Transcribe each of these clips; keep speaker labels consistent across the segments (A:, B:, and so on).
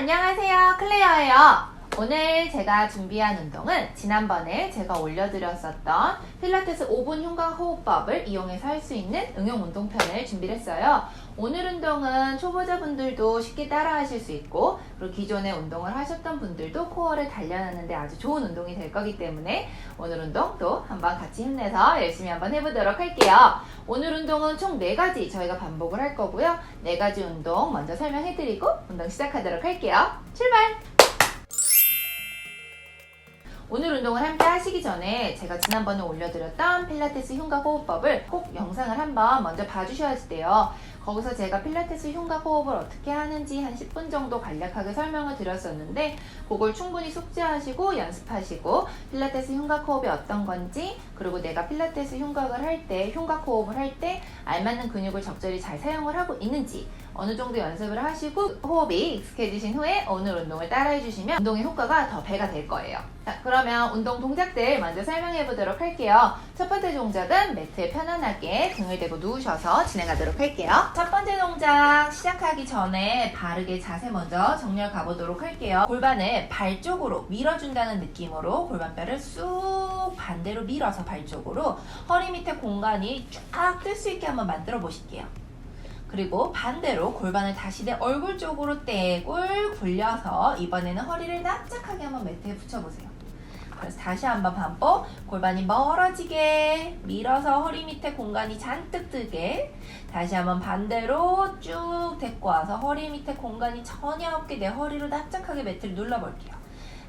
A: 안녕하세요. 클레어예요. 오늘 제가 준비한 운동은 지난번에 제가 올려드렸었던 필라테스 5분 흉곽 호흡법을 이용해서 할 수 있는 응용 운동편을 준비를 했어요. 오늘 운동은 초보자분들도 쉽게 따라 하실 수 있고 그리고 기존에 운동을 하셨던 분들도 코어를 단련하는데 아주 좋은 운동이 될 거기 때문에 오늘 운동도 한번 같이 힘내서 열심히 한번 해보도록 할게요. 오늘 운동은 총 4가지 저희가 반복을 할 거고요. 4가지 운동 먼저 설명해드리고 운동 시작하도록 할게요. 출발! 오늘 운동을 함께 하시기 전에 제가 지난번에 올려드렸던 필라테스 흉곽 호흡법을 꼭 영상을 한번 먼저 봐주셔야 돼요. 거기서 제가 필라테스 흉곽 호흡을 어떻게 하는지 한 10분 정도 간략하게 설명을 드렸었는데 그걸 충분히 숙지하시고 연습하시고 필라테스 흉곽 호흡이 어떤 건지 그리고 내가 필라테스 흉곽을 할 때 흉곽 호흡을 할 때 알맞는 근육을 적절히 잘 사용을 하고 있는지 어느 정도 연습을 하시고 호흡이 익숙해지신 후에 오늘 운동을 따라해 주시면 운동의 효과가 더 배가 될 거예요. 자, 그러면 운동 동작들 먼저 설명해 보도록 할게요. 첫 번째 동작은 매트에 편안하게 등을 대고 누우셔서 진행하도록 할게요. 첫 번째 동작 시작하기 전에 바르게 자세 먼저 정렬 가보도록 할게요. 골반을 발 쪽으로 밀어준다는 느낌으로 골반뼈를 쑥 반대로 밀어서 발 쪽으로 허리 밑에 공간이 쫙 뜰 수 있게 한번 만들어 보실게요. 그리고 반대로 골반을 다시 내 얼굴 쪽으로 떼굴 굴려서 이번에는 허리를 납작하게 한번 매트에 붙여보세요. 그래서 다시 한번 반복. 골반이 멀어지게 밀어서 허리 밑에 공간이 잔뜩 뜨게. 다시 한번 반대로 쭉 데리고 와서 허리 밑에 공간이 전혀 없게 내 허리로 납작하게 매트를 눌러볼게요.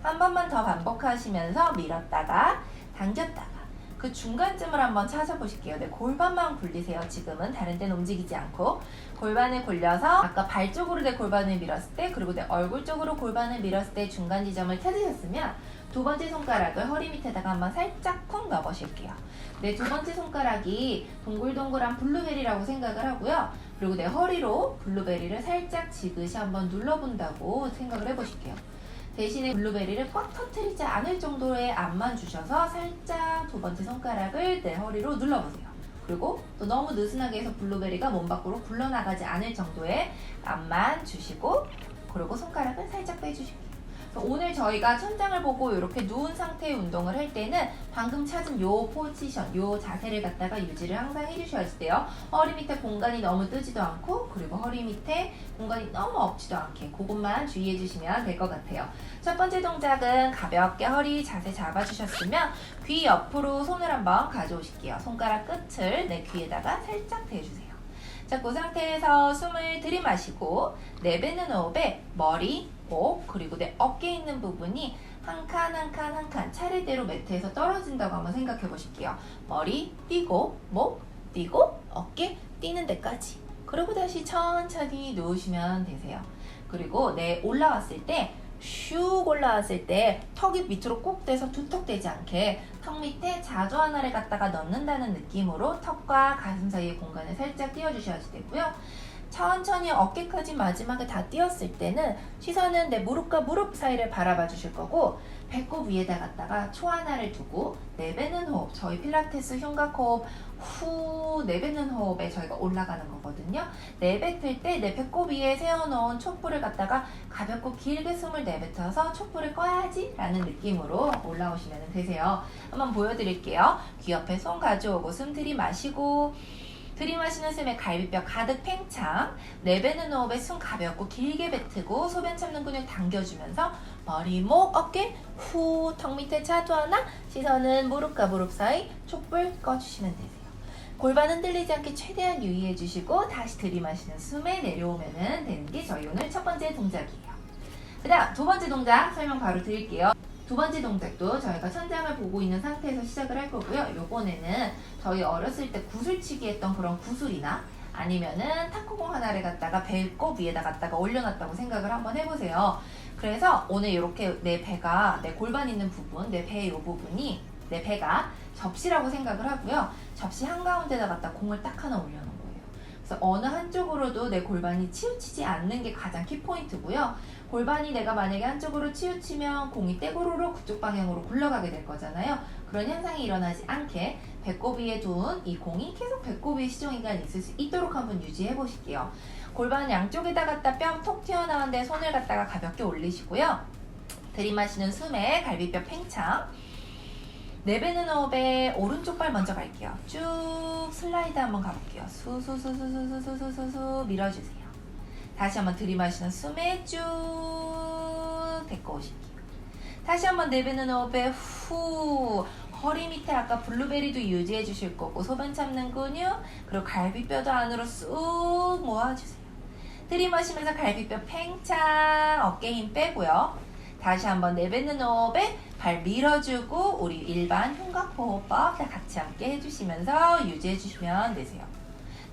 A: 한 번만 더 반복하시면서 밀었다가 당겼다가 그 중간쯤을 한번 찾아보실게요. 네, 골반만 굴리세요. 지금은 다른 데는 움직이지 않고 골반을 굴려서 아까 발 쪽으로 내 골반을 밀었을 때 그리고 내 얼굴 쪽으로 골반을 밀었을 때 중간 지점을 찾으셨으면 두 번째 손가락을 허리 밑에다가 한번 살짝 쿵 넣어보실게요. 내두 번째 손가락이 동글동글한 블루베리라고 생각을 하고요. 그리고 내 허리로 블루베리를 살짝 지그시 한번 눌러본다고 생각을 해보실게요. 대신에 블루베리를 꽉 터트리지 않을 정도의 압만 주셔서 살짝 두 번째 손가락을 내 허리로 눌러보세요. 그리고 또 너무 느슨하게 해서 블루베리가 몸 밖으로 굴러나가지 않을 정도의 압만 주시고 그리고 손가락은 살짝 빼주실게요. 그래서 오늘 저희가 천장을 보고 이렇게 누운 상태의 운동을 할 때는 방금 찾은 요 포지션, 요 자세를 갖다가 유지를 항상 해주셔야 돼요. 허리 밑에 공간이 너무 뜨지도 않고 그리고 허리 밑에 공간이 너무 없지도 않게 그것만 주의해 주시면 될 것 같아요. 첫 번째 동작은 가볍게 허리 자세 잡아주셨으면 귀 옆으로 손을 한번 가져오실게요. 손가락 끝을 내 귀에다가 살짝 대주세요. 자, 그 상태에서 숨을 들이마시고 내뱉는 호흡에 머리, 목, 그리고 내 어깨에 있는 부분이 한 칸 한 칸 한 칸 차례대로 매트에서 떨어진다고 한번 생각해 보실게요. 머리 띄고, 목 띄고, 어깨 띄는 데까지. 그리고 다시 천천히 누우시면 되세요. 그리고 내 올라왔을 때 슉 올라왔을 때 턱이 밑으로 꼭 대서 두턱되지 않게 턱 밑에 자주 하나를 갖다가 넣는다는 느낌으로 턱과 가슴 사이의 공간을 살짝 띄워주셔야 되고요. 천천히 어깨까지 마지막에 다 띄었을 때는 시선은 내 무릎과 무릎 사이를 바라봐 주실 거고 배꼽 위에다 갖다가 초 하나를 두고 내뱉는 호흡 저희 필라테스 흉곽 호흡 후 내뱉는 호흡에 저희가 올라가는 거거든요. 내뱉을 때 내 배꼽 위에 세워놓은 촛불을 갖다가 가볍고 길게 숨을 내뱉어서 촛불을 꺼야지 라는 느낌으로 올라오시면 되세요. 한번 보여드릴게요. 귀 옆에 손 가져오고 숨 들이마시고 들이마시는 숨에 갈비뼈 가득 팽창, 내뱉는 호흡에 숨 가볍고 길게 뱉고 소변 참는 근육 당겨주면서 머리, 목, 어깨 후 턱 밑에 차도 하나 시선은 무릎과 무릎 사이 촛불 꺼주시면 되세요. 골반 흔들리지 않게 최대한 유의해 주시고 다시 들이마시는 숨에 내려오면 되는 게 저희 오늘 첫 번째 동작이에요. 그 다음 두 번째 동작 설명 바로 드릴게요. 두 번째 동작도 저희가 천장을 보고 있는 상태에서 시작을 할 거고요. 요번에는 저희 어렸을 때 구슬치기 했던 그런 구슬이나 아니면은 탁구공 하나를 갖다가 배꼽 위에다 갖다가 올려놨다고 생각을 한번 해보세요. 그래서 오늘 이렇게 내 배가 내 골반 있는 부분, 내 배 이 부분이 내 배가 접시라고 생각을 하고요. 접시 한가운데다 갖다 공을 딱 하나 올려놓은 거예요. 그래서 어느 한쪽으로도 내 골반이 치우치지 않는 게 가장 키포인트고요. 골반이 내가 만약에 한쪽으로 치우치면 공이 떼고루로 그쪽 방향으로 굴러가게 될 거잖아요. 그런 현상이 일어나지 않게 배꼽 위에 둔 이 공이 계속 배꼽 위에 시종기간이 있을 수 있도록 한번 유지해 보실게요. 골반 양쪽에다 갖다 뼈톡 튀어나온데 손을 갖다가 가볍게 올리시고요. 들이마시는 숨에 갈비뼈 팽창. 내뱉는 호흡에 오른쪽 발 먼저 갈게요. 쭉 슬라이드 한번 가볼게요. 수수수수수수수수수 밀어주세요. 다시 한번 들이마시는 숨에 쭉 데리고 오실게요. 다시 한번 내뱉는 호흡에 후 허리 밑에 아까 블루베리도 유지해 주실 거고 소변 참는 근육 그리고 갈비뼈도 안으로 쑥 모아주세요. 들이마시면서 갈비뼈 팽창 어깨 힘 빼고요. 다시 한번 내뱉는 호흡에 발 밀어주고 우리 일반 흉곽 호흡법 다 같이 함께 해주시면서 유지해 주시면 되세요.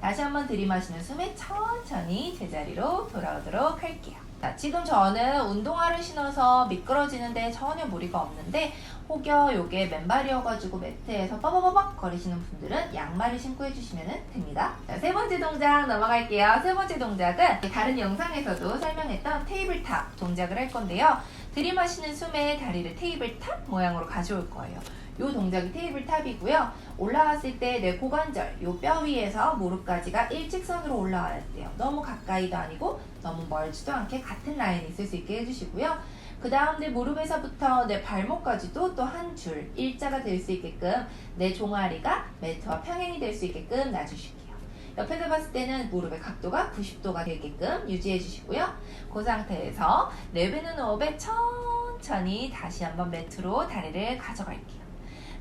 A: 다시 한번 들이마시는 숨에 천천히 제자리로 돌아오도록 할게요. 자, 지금 저는 운동화를 신어서 미끄러지는데 전혀 무리가 없는데 혹여 요게 맨발이어가지고 매트에서 빠바바박 거리시는 분들은 양말을 신고 해주시면 됩니다. 자, 세 번째 동작 넘어갈게요. 세 번째 동작은 다른 영상에서도 설명했던 테이블탑 동작을 할 건데요. 들이마시는 숨에 다리를 테이블탑 모양으로 가져올 거예요. 요 동작이 테이블탑이고요. 올라왔을 때 내 고관절, 요 뼈 위에서 무릎까지가 일직선으로 올라와야 돼요. 너무 가까이도 아니고 너무 멀지도 않게 같은 라인에 있을 수 있게 해주시고요. 그 다음 내 무릎에서부터 내 발목까지도 또 한 줄 일자가 될 수 있게끔 내 종아리가 매트와 평행이 될 수 있게끔 놔주실게요. 옆에서 봤을 때는 무릎의 각도가 90도가 되게끔 유지해 주시고요. 그 상태에서 내뱉는 호흡에 천천히 다시 한번 매트로 다리를 가져갈게요.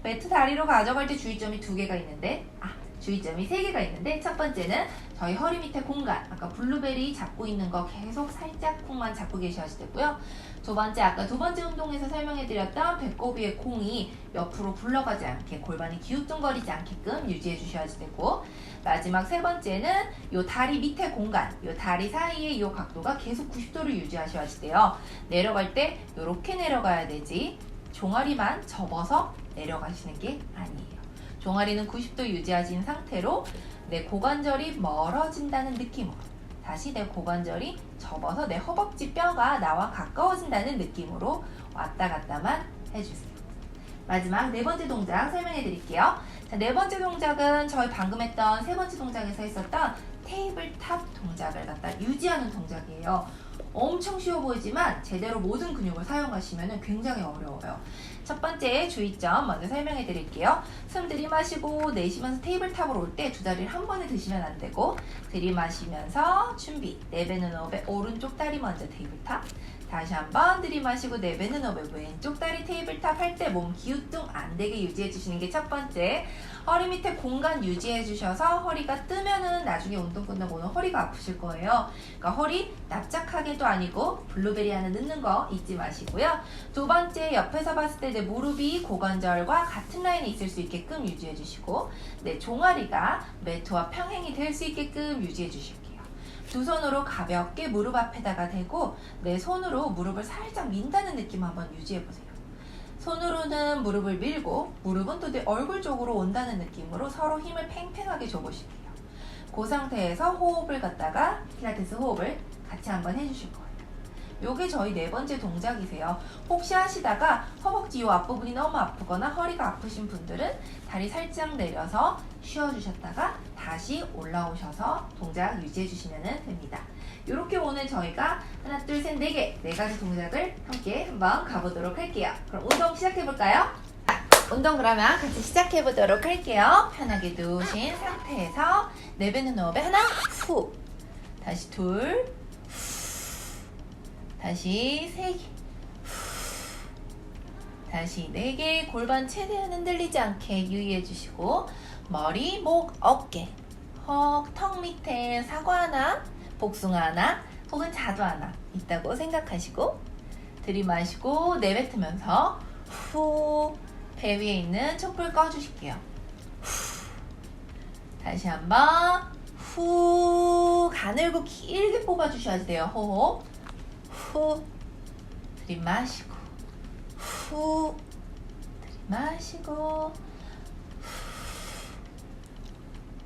A: 매트 다리로 가져갈 때 주의점이 두 개가 있는데 아 주의점이 세 개가 있는데 첫 번째는 저희 허리 밑에 공간 아까 블루베리 잡고 있는 거 계속 살짝쿵만 잡고 계셔야 되고요. 두 번째 아까 두 번째 운동에서 설명해 드렸던 배꼽 위에 공이 옆으로 굴러가지 않게 골반이 기우뚱거리지 않게끔 유지해 주셔야 되고 마지막 세 번째는 요 다리 밑에 공간 요 다리 사이에 요 각도가 계속 90도를 유지하셔야 돼요. 내려갈 때 요렇게 내려가야 되지 종아리만 접어서 내려가시는 게 아니에요. 종아리는 90도 유지하신 상태로 내 고관절이 멀어진다는 느낌으로 다시 내 고관절이 접어서 내 허벅지 뼈가 나와 가까워진다는 느낌으로 왔다 갔다만 해주세요. 마지막 네 번째 동작 설명해 드릴게요. 자, 네 번째 동작은 저희 방금 했던 세 번째 동작에서 했었던 테이블탑 동작을 갖다 유지하는 동작이에요. 엄청 쉬워 보이지만 제대로 모든 근육을 사용하시면 굉장히 어려워요. 첫 번째 주의점 먼저 설명해 드릴게요. 숨 들이마시고 내쉬면서 테이블탑으로 올 때 두 다리를 한 번에 드시면 안 되고 들이마시면서 준비 내뱉는 호흡에 오른쪽 다리 먼저 테이블탑 다시 한번 들이마시고 내뱉는 호흡에 왼쪽 다리 테이블탑 할 때 몸 기우뚱 안 되게 유지해 주시는 게 첫 번째 허리 밑에 공간 유지해 주셔서 허리가 뜨면은 나중에 운동 끝나고는 허리가 아프실 거예요. 그러니까 허리 납작하게도 아니고 블루베리 하나 넣는 거 잊지 마시고요. 두 번째 옆에서 봤을 때 내 무릎이 고관절과 같은 라인에 있을 수 있게끔 유지해 주시고 내 종아리가 매트와 평행이 될 수 있게끔 유지해 주실게요. 두 손으로 가볍게 무릎 앞에다가 대고 내 손으로 무릎을 살짝 민다는 느낌 한번 유지해 보세요. 손으로는 무릎을 밀고 무릎은 또 내 얼굴 쪽으로 온다는 느낌으로 서로 힘을 팽팽하게 줘보실게요. 그 상태에서 호흡을 갖다가 필라테스 호흡을 같이 한번 해주실 거예요. 요게 저희 네 번째 동작이세요. 혹시 하시다가 허벅지 요 앞부분이 너무 아프거나 허리가 아프신 분들은 다리 살짝 내려서 쉬어주셨다가 다시 올라오셔서 동작 유지해 주시면 됩니다. 이렇게 오늘 저희가 하나, 둘, 셋, 네 개, 네 가지 동작을 함께 한번 가보도록 할게요. 그럼 운동 시작해 볼까요? 운동 그러면 같이 시작해 보도록 할게요. 편하게 누우신 상태에서 내뱉는 호흡에 하나, 후. 다시 둘, 후. 다시 세 개, 후. 다시 네 개. 골반 최대한 흔들리지 않게 유의해 주시고 머리, 목, 어깨, 헉, 턱 밑에 사과 하나, 복숭아 하나, 혹은 자두 하나 있다고 생각하시고 들이마시고 내뱉으면서 후. 배 위에 있는 촛불 꺼주실게요. 후. 다시 한번 후 가늘고 길게 뽑아주셔야 돼요. 호흡 후 들이마시고 후 들이마시고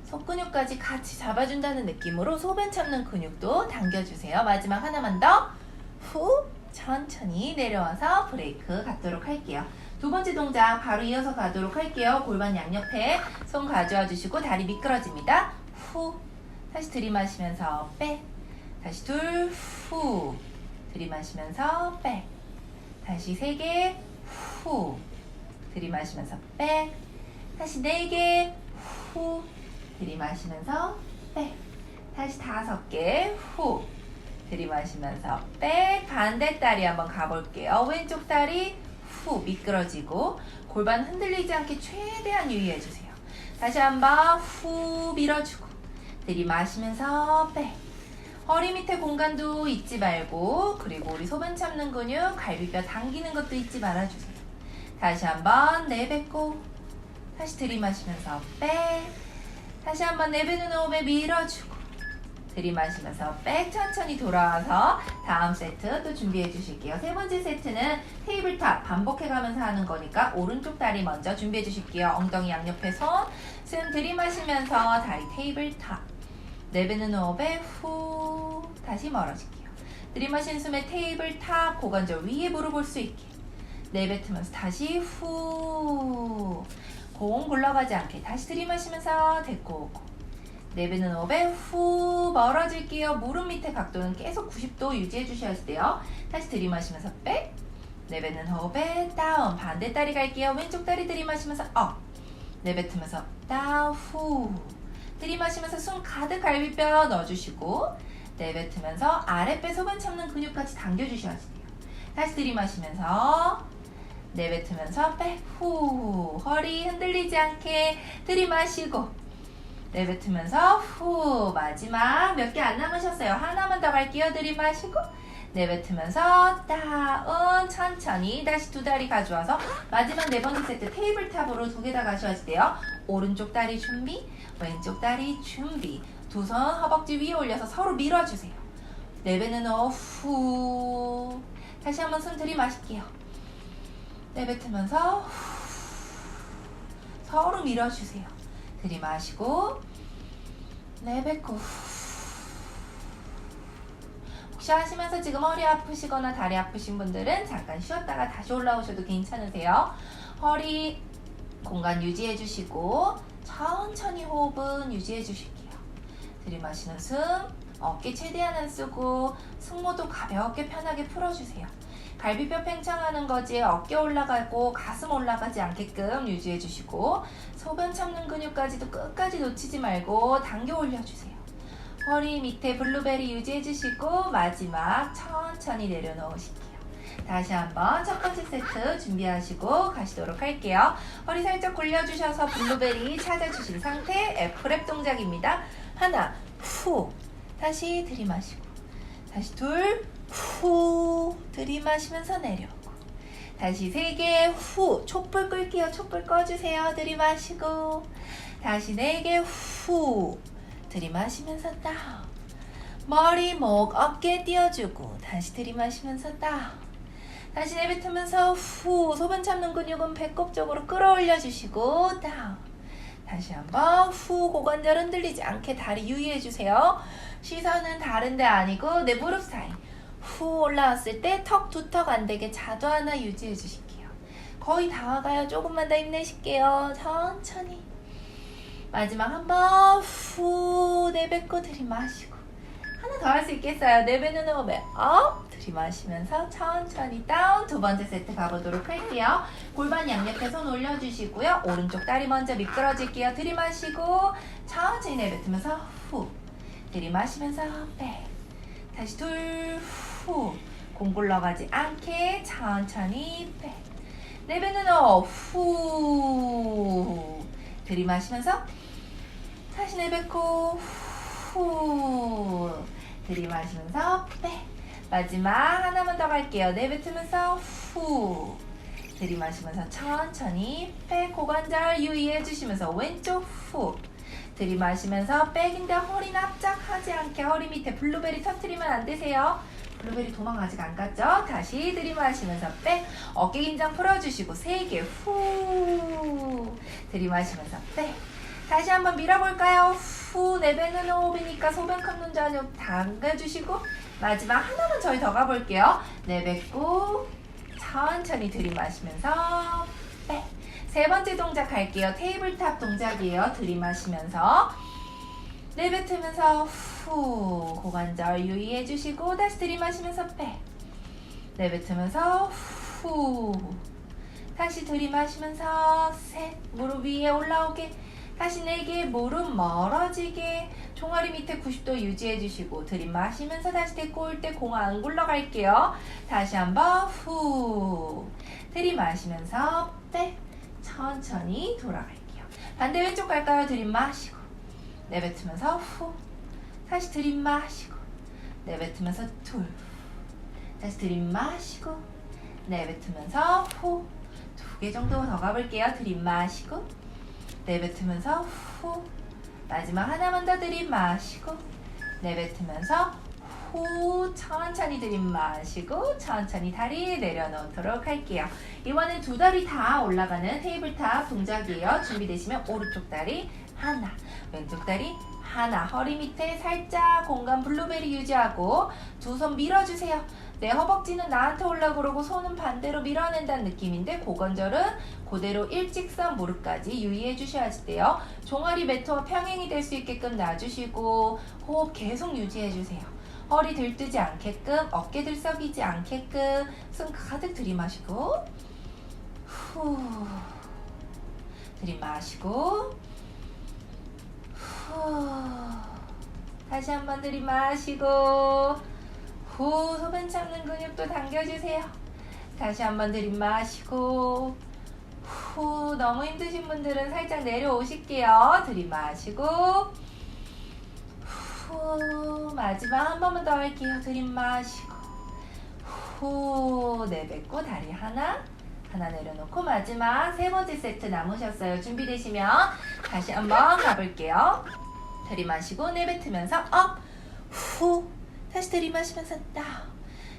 A: 속근육까지 같이 잡아준다는 느낌으로 소변 참는 근육도 당겨주세요. 마지막 하나만 더. 후 천천히 내려와서 브레이크 갖도록 할게요. 두 번째 동작 바로 이어서 가도록 할게요. 골반 양옆에 손 가져와 주시고 다리 미끄러집니다. 후 다시 들이마시면서 빼 다시 둘, 후. 들이마시면서 백. 다시 세 개, 후. 들이마시면서 백. 다시 네 개, 후. 들이마시면서 백. 다시 다섯 개, 후. 들이마시면서 백. 반대 다리 한번 가볼게요. 왼쪽 다리, 후. 미끄러지고 골반 흔들리지 않게 최대한 유의해주세요. 다시 한번 후 밀어주고 들이마시면서 백. 허리 밑에 공간도 잊지 말고 그리고 우리 소변 참는 근육 갈비뼈 당기는 것도 잊지 말아주세요. 다시 한번 내뱉고 다시 들이마시면서 백. 다시 한번 내뱉는 호흡에 밀어주고 들이마시면서 백 천천히 돌아와서 다음 세트 또 준비해 주실게요. 세 번째 세트는 테이블탑 반복해 가면서 하는 거니까 오른쪽 다리 먼저 준비해 주실게요. 엉덩이 양옆에 손, 숨 들이마시면서 다리 테이블탑. 내뱉는 호흡에 후 다시 멀어질게요. 들이마신 숨에 테이블 탑 고관절 위에 무릎 올수 있게. 내뱉으면서 다시 후. 공 굴러가지 않게 다시 들이마시면서 데리고 오고. 내뱉는 호흡에 후 멀어질게요. 무릎 밑에 각도는 계속 90도 유지해 주셔야 돼요. 다시 들이마시면서 백. 내뱉는 호흡에 다운. 반대 다리 갈게요. 왼쪽 다리 들이마시면서 업. 내뱉으면서 다운 후. 들이마시면서 숨 가득 갈비뼈 넣어주시고 내뱉으면서 아랫배 소변 참는 근육까지 당겨주셔야 돼요. 다시 들이마시면서 내뱉으면서 백후 허리 흔들리지 않게 들이마시고 내뱉으면서 후 마지막 몇 개 안 남으셨어요. 하나만 더 갈게요. 들이마시고 내뱉으면서 다운 천천히 다시 두 다리 가져와서 마지막 네 번째 세트 테이블탑으로 두 개 다 가셔야 돼요. 오른쪽 다리 준비, 왼쪽 다리 준비. 두 손 허벅지 위에 올려서 서로 밀어주세요. 내뱉는 호흡 후. 다시 한번 숨 들이마실게요. 내뱉으면서 후. 서로 밀어주세요. 들이마시고 내뱉고 후. 혹시 하시면서 지금 허리 아프시거나 다리 아프신 분들은 잠깐 쉬었다가 다시 올라오셔도 괜찮으세요. 허리 공간 유지해 주시고 천천히 호흡은 유지해 주실게요. 들이마시는 숨 어깨 최대한 안 쓰고 승모도 가볍게 편하게 풀어주세요. 갈비뼈 팽창하는 거지 어깨 올라가고 가슴 올라가지 않게끔 유지해 주시고 소변 참는 근육까지도 끝까지 놓치지 말고 당겨 올려주세요. 허리 밑에 블루베리 유지해 주시고 마지막 천천히 내려놓으실게요. 다시 한번 첫 번째 세트 준비하시고 가시도록 할게요. 허리 살짝 굴려주셔서 블루베리 찾아주신 상태 F랩 동작입니다. 하나, 후. 다시 들이마시고. 다시 둘, 후. 들이마시면서 내려오고. 다시 세 개, 후. 촛불 끌게요. 촛불 꺼주세요. 들이마시고. 다시 네 개, 후. 들이마시면서 다운. 머리, 목, 어깨 띄워주고. 다시 들이마시면서 다운. 다시 내뱉으면서 후 소변 참는 근육은 배꼽 쪽으로 끌어올려 주시고 다운 다시 한번 후 고관절 흔들리지 않게 다리 유의해 주세요 시선은 다른 데 아니고 내 무릎 사이 후 올라왔을 때 턱 두 턱 안 되게 자도 하나 유지해 주실게요 거의 다 와가요 조금만 더 힘내실게요 천천히 마지막 한번 후 내뱉고 들이마시고 하나 더 할 수 있겠어요. 내뱉는 호흡에 업 들이마시면서 천천히 다운 두 번째 세트 가보도록 할게요. 골반 양옆에 손 올려주시고요. 오른쪽 다리 먼저 미끄러질게요. 들이마시고 천천히 내뱉으면서 후 들이마시면서 백 다시 둘후 공 굴러가지 않게 천천히 백 내뱉는 호흡 후 들이마시면서 다시 내뱉고 후 들이마시면서 빼 마지막 하나만 더 갈게요. 내뱉으면서 후 들이마시면서 천천히 빼 고관절 유의해 주시면서 왼쪽 후 들이마시면서 백인데 허리 납작하지 않게 허리 밑에 블루베리 터트리면 안 되세요 블루베리 도망 아직 안 갔죠? 다시 들이마시면서 백 어깨 긴장 풀어주시고 세 개 후 들이마시면서 백 다시 한번 밀어볼까요? 후 내뱉는 호흡이니까 소변 컵는 전육 당겨주시고 마지막 하나만 저희 더 가볼게요. 내뱉고 천천히 들이마시면서 빼. 세 번째 동작 갈게요. 테이블탑 동작이에요. 들이마시면서 내뱉으면서 후 고관절 유의해 주시고 다시 들이마시면서 빼. 내뱉으면서 후. 다시 들이마시면서 셋. 무릎 위에 올라오게. 다시 네개 무릎 멀어지게. 종아리 밑에 90도 유지해 주시고 들이마시면서 다시 데리고 올때 공 안 굴러갈게요. 다시 한번 후. 들이마시면서 빼. 천천히 돌아갈게요. 반대 왼쪽 갈까요? 들이마시고. 내뱉으면서 후 다시 들이마시고 내뱉으면서 둘 다시 들이마시고 내뱉으면서 후. 두 개 정도 더 가볼게요. 들이마시고 내뱉으면서 후. 마지막 하나만 더 들이마시고 내뱉으면서 후. 천천히 들이마시고 천천히 다리 내려놓도록 할게요. 이번엔 두 다리 다 올라가는 테이블탑 동작이에요. 준비되시면 오른쪽 다리 하나 왼쪽 다리 하나 허리 밑에 살짝 공간 블루베리 유지하고 두 손 밀어주세요. 내 허벅지는 나한테 올라 그러고 손은 반대로 밀어낸다는 느낌인데 고관절은 그대로 일직선 무릎까지 유의해 주셔야 돼요. 종아리 매트와 평행이 될 수 있게끔 놔주시고 호흡 계속 유지해 주세요. 허리 들뜨지 않게끔 어깨 들썩이지 않게끔 숨 가득 들이마시고 후 들이마시고. 후 다시 한 번 들이마시고 후 소변 참는 근육도 당겨주세요. 다시 한 번 들이마시고 후 너무 힘드신 분들은 살짝 내려오실게요. 들이마시고 후 마지막 한 번만 더 할게요. 들이마시고 후 내뱉고 다리 하나 하나 내려놓고 마지막 세 번째 세트 남으셨어요. 준비되시면 다시 한번 가볼게요 들이마시고 내뱉으면서 업! 후! 다시 들이마시면서 다운!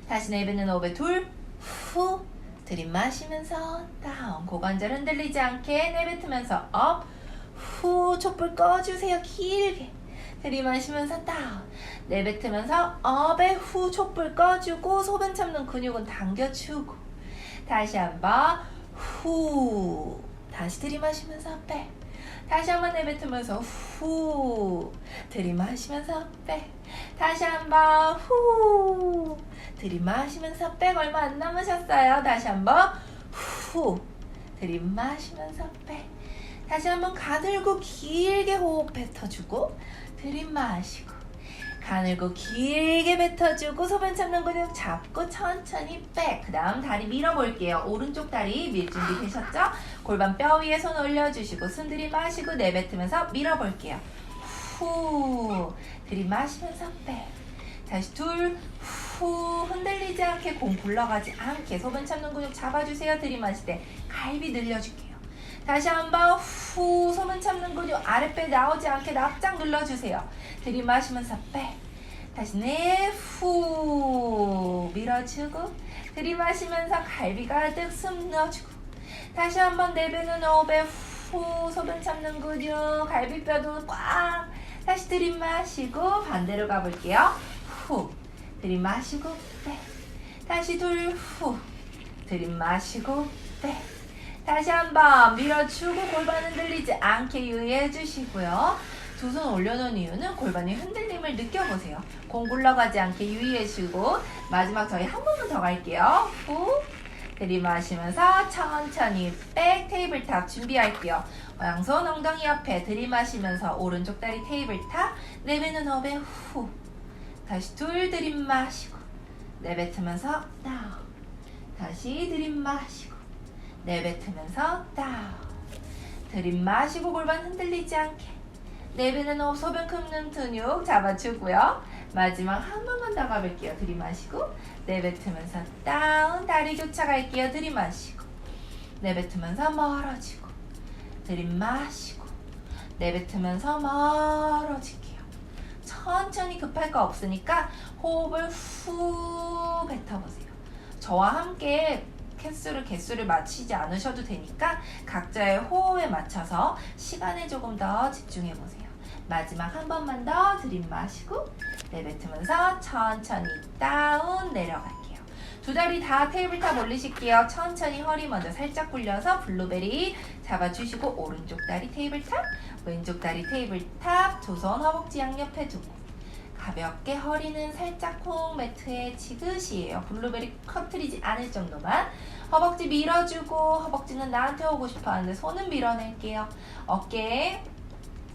A: 다시 내뱉는 호흡에 둘 후! 들이마시면서 다운! 고관절 흔들리지 않게 내뱉으면서 업! 후! 촛불 꺼주세요 길게! 들이마시면서 다운! 내뱉으면서 업에 후! 촛불 꺼주고 소변 참는 근육은 당겨주고! 다시 한번 후! 다시 들이마시면서 빼 다시 한번 내뱉으면서 후 들이마시면서 빼. 다시 한번 후 들이마시면서 빼. 얼마 안 남으셨어요. 다시 한번 후 들이마시면서 빼. 다시 한번 가늘고 길게 호흡 뱉어주고 들이마시고 가늘고 길게 뱉어주고 소변 참는 근육 잡고 천천히 빼. 그 다음 다리 밀어볼게요. 오른쪽 다리 밀 준비 되셨죠? 골반 뼈 위에 손 올려주시고 숨 들이마시고 내뱉으면서 밀어볼게요. 후 들이마시면서 빼. 다시 둘, 후 흔들리지 않게 공 굴러가지 않게 소변 참는 근육 잡아주세요. 들이마실 때 갈비 늘려줄게요. 다시 한번 후 소변 참는 근육 아랫배 나오지 않게 납작 눌러주세요. 들이마시면서 빼. 다시 내후 밀어주고 들이마시면서 갈비 가득 숨 넣어주고 다시 한번 내뱉는 호흡에 후 소변 참는 근육 갈비뼈도 꽉 다시 들이마시고 반대로 가볼게요. 후 들이마시고 빼. 다시 둘 후 들이마시고 빼. 다시 한번 밀어주고 골반 흔들리지 않게 유의해 주시고요. 두 손 올려놓은 이유는 골반의 흔들림을 느껴보세요. 공 굴러가지 않게 유의해 주고 마지막 저희 한 번만 더 갈게요. 후 들이마시면서 천천히 백 테이블탑 준비할게요. 양손 엉덩이 옆에 들이마시면서 오른쪽 다리 테이블탑 내뱉는 호흡에 후 다시 둘 들이마시고 내뱉으면서 다운 다시 들이마시고 내뱉으면서 다운 들이마시고 골반 흔들리지 않게. 내뱉는 소변 큼는 근육 잡아주고요. 마지막 한 번만 더 가볼게요. 들이마시고 내뱉으면서 다운 다리 교차 갈게요. 들이마시고 내뱉으면서 멀어지고 들이마시고 내뱉으면서 멀어질게요. 천천히 급할 거 없으니까 호흡을 후 뱉어보세요. 저와 함께 횟수를 개수를 맞추지 않으셔도 되니까 각자의 호흡에 맞춰서 시간에 조금 더 집중해 보세요. 마지막 한 번만 더 들이마시고 내뱉으면서 천천히 다운 내려갈게요. 두 다리 다 테이블탑 올리실게요. 천천히 허리 먼저 살짝 굴려서 블루베리 잡아주시고 오른쪽 다리 테이블탑 왼쪽 다리 테이블탑, 조선 허벅지 양옆에 두고 가볍게 허리는 살짝 콩 매트에 지그시해요. 블루베리 커트리지 않을 정도만 허벅지 밀어주고 허벅지는 나한테 오고 싶어 하는데 손은 밀어낼게요. 어깨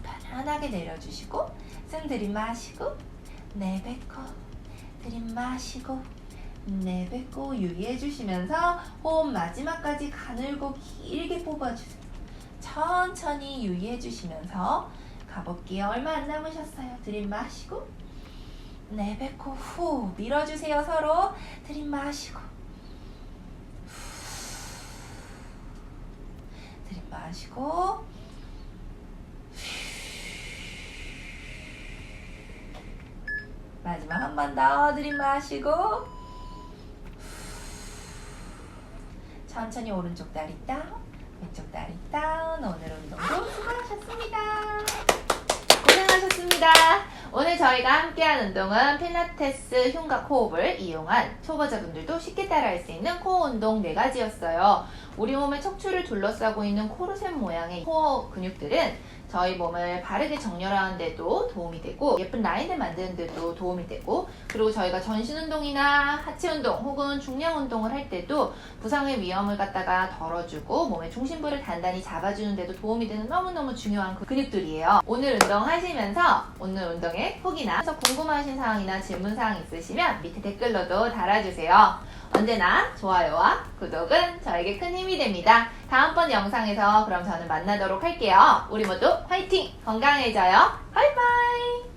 A: 편안하게 내려주시고 숨 들이마시고 내뱉고 들이마시고 내뱉고 유의해 주시면서 호흡 마지막까지 가늘고 길게 뽑아주세요. 천천히 유의해 주시면서 가볼게요. 얼마 안 남으셨어요. 들이마시고 내뱉고 후 밀어주세요. 서로. 들이마시고. 후. 들이마시고. 마지막 한 번 더 들이마시고. 천천히 오른쪽 다리 다운 왼쪽 다리 다운. 오늘 운동도 수고하셨습니다. 고생하셨습니다 오늘 저희가 함께한 운동은 필라테스 흉곽 호흡을 이용한 초보자분들도 쉽게 따라할 수 있는 코어 운동 4가지였어요. 우리 몸의 척추를 둘러싸고 있는 코르셋 모양의 코어 근육들은 저희 몸을 바르게 정렬하는 데도 도움이 되고 예쁜 라인을 만드는 데도 도움이 되고 그리고 저희가 전신 운동이나 하체 운동 혹은 중량 운동을 할 때도 부상의 위험을 갖다가 덜어주고 몸의 중심부를 단단히 잡아주는 데도 도움이 되는 너무너무 중요한 그 근육들이에요. 오늘 운동 하시면서 오늘 운동의 후기나 궁금하신 사항이나 질문 사항 있으시면 밑에 댓글로도 달아주세요. 언제나 좋아요와 구독은 저에게 큰 힘이 됩니다. 다음번 영상에서 그럼 저는 만나도록 할게요. 우리 모두 화이팅! 건강해져요. 바이바이!